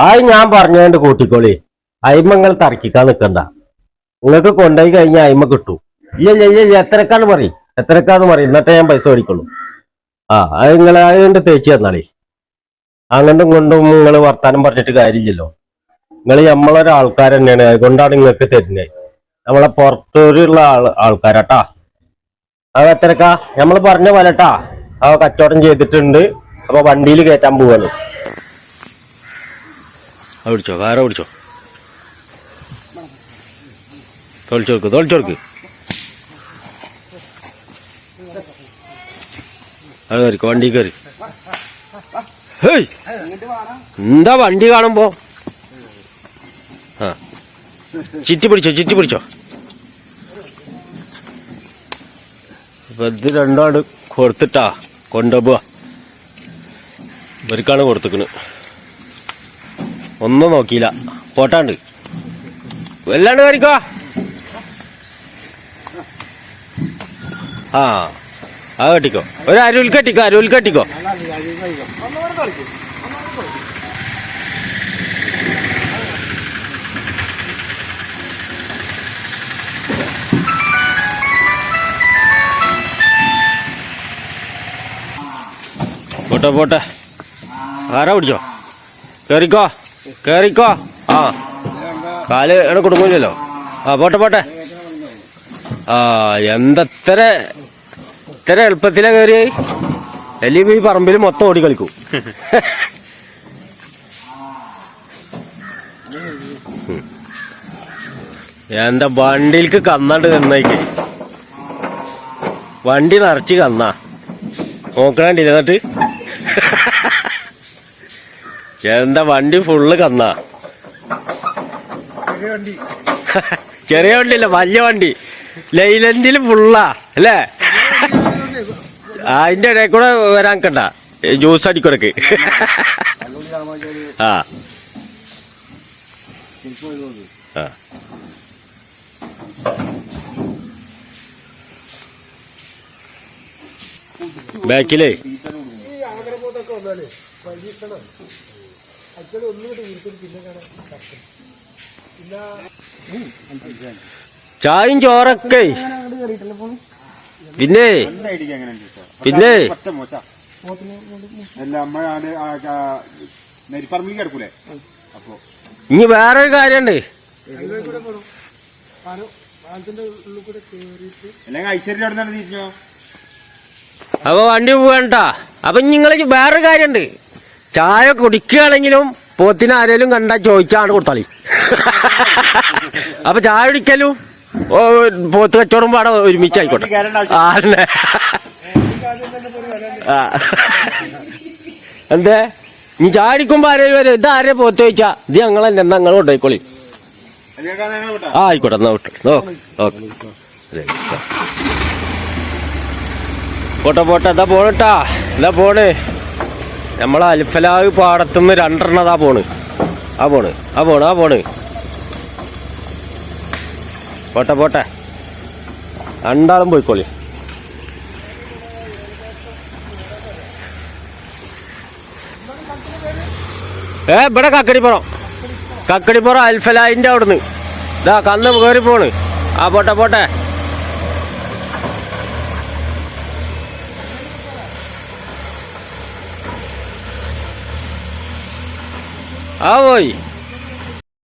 ആയി ഞാൻ പറഞ്ഞതുകൊണ്ട് കൂട്ടിക്കോളി. അയിമങ്ങൾ തർക്കിക്കാൻ നിൽക്കണ്ട നിങ്ങൾക്ക് കൊണ്ടുപോയി കഴിഞ്ഞാൽ അയിമ കിട്ടൂ. ഇല്ല ഇല്ല ഇല്ല എത്രക്കാന്ന് പറയും. എത്രക്കാന്ന് പറയും. എന്നിട്ടേ ഞാൻ പൈസ മേടിക്കുള്ളൂ. ആ അത് നിങ്ങൾ അതുകൊണ്ട് തേച്ച് തന്നാളേ. അങ്ങോട്ടും കൊണ്ടും നിങ്ങൾ വർത്താനം പറഞ്ഞിട്ട് കാര്യമില്ലല്ലോ. നിങ്ങൾ നമ്മളൊരാൾക്കാർ തന്നെയാണ്. അതുകൊണ്ടാണ് നിങ്ങൾക്ക് തരുന്നത് നമ്മളെ പുറത്തൂരുള്ള ആൾ ആൾക്കാരാട്ടാ. അത് എത്രക്കാ? നമ്മൾ പറഞ്ഞ പോലെട്ടാ. അവ കച്ചവടം ചെയ്തിട്ടുണ്ട്. അപ്പൊ വണ്ടിയിൽ കയറ്റാൻ പോവാണ്. അത് പിടിച്ചോ വേറെ പിടിച്ചോ. തൊളിച്ചോർക്ക് തൊളിച്ചോർക്ക്. അത് കയറി വണ്ടി കയറി. ഹേയ്! എന്താ വണ്ടി കാണുമ്പോ? ആ. ചിറ്റി പിടിച്ചോ ചിറ്റി പിടിച്ചോ. അപ്പൊ ഇത് രണ്ടാട് കൊടുത്തിട്ടാ കൊണ്ടുപോവാ. ഇവർക്കാണ് കൊടുത്തിക്കണ്. ഒന്നും നോക്കിയില്ല. പോട്ടാണ്ട്. വല്ലാണ്ട് കയറിക്കോ ആ ആ കെട്ടിക്കോ. ഒരു അരുവിൽ കെട്ടിക്കോ അരുവിൽ കെട്ടിക്കോ. പോട്ടെ പോട്ടെ. ആരാ പിടിച്ചോ? കേറിക്കോ? കേറിക്കോ. ആ. കാൽ ഇവിടെ കൊടുക്കില്ലല്ലോ ആ പോട്ടെ പോട്ടെ. ആ എന്തത്ര ഇത്ര എളുപ്പത്തിലാ കയറി അല്ലെങ്കിൽ ഈ പറമ്പിൽ മൊത്തം ഓടി കളിക്കും. എന്താ വണ്ടിയിലേക്ക് കന്നാണ്ട് നിന്നേക്ക്. വണ്ടി നിറച്ച് കന്നാ. നോക്കണില്ല എന്നിട്ട്? എന്താ വണ്ടി ഫുള്ള് കന്ന? ചെറിയ വണ്ടി. അല്ല വലിയ വണ്ടി. ലൈലൻഡിൽ ഫുള്ളാ അല്ലേ? അതിന്റെ ഇടയിൽ കൂടെ വരാൻ കണ്ട ജ്യൂസ് അടിക്കൊടക്ക് ആ. ആ. ബാക്കിലേ? ചായയും ചോറൊക്കെ. പിന്നെ. പിന്നെ. നെരിപ്പറമ്പിൽ പിന്നെ അപ്പൊ ഇനി ഒരു കാര്യണ്ട്. അല്ലെങ്കിൽ ഐശ്വര്യ അവിടെ നിന്ന് തിരിഞ്ഞോ അപ്പൊ വണ്ടി പോകണ്ട അപ്പൊ നിങ്ങൾ വേറൊരു കാര്യണ്ട്. ചായ കുടിക്കുകയാണെങ്കിലും പോത്തിന് ആരേലും കണ്ടാ ചോദിച്ചാണ് കൊടുത്താളി. അപ്പൊ ചായ കുടിക്കലും? പോത്ത് കച്ചവടം പാടെ ഒരുമിച്ച് ആയിക്കോട്ടെ എന്തേ? നീ ചായ കുടിക്കുമ്പോ ആരേലും വരും. ഇത് ആരെ പോത്ത് ചോദിച്ചാ? ഇത് ഞങ്ങൾ കൊണ്ടുപോയിക്കോളി അതിനേക്കാൾ ഞങ്ങൾ വിട്ടാ ആ ആയിക്കോട്ടെ എന്നാ വിട്ടു. ഓക്കെ ഓക്കെ പോട്ടെ പോട്ടെ എന്താ പോണട്ടാ എന്താ പോണ്. നമ്മളെ അൽഫലാവ് പാടത്തുനിന്ന് രണ്ടെണ്ണം അതാ പോണ്. ആ പോണ്. ആ പോണ്. ആ പോണ്. പോട്ടെ പോട്ടെ. രണ്ടാളും പോയിക്കോളി. ഏ ഇവിടെ കക്കടിപ്പുറം. കക്കടിപ്പുറം അൽഫലായിന്റെ അവിടുന്ന്. ഇതാ കന്ന് കയറി പോണ്. ആ പോട്ടെ പോട്ടെ. ആ പോയി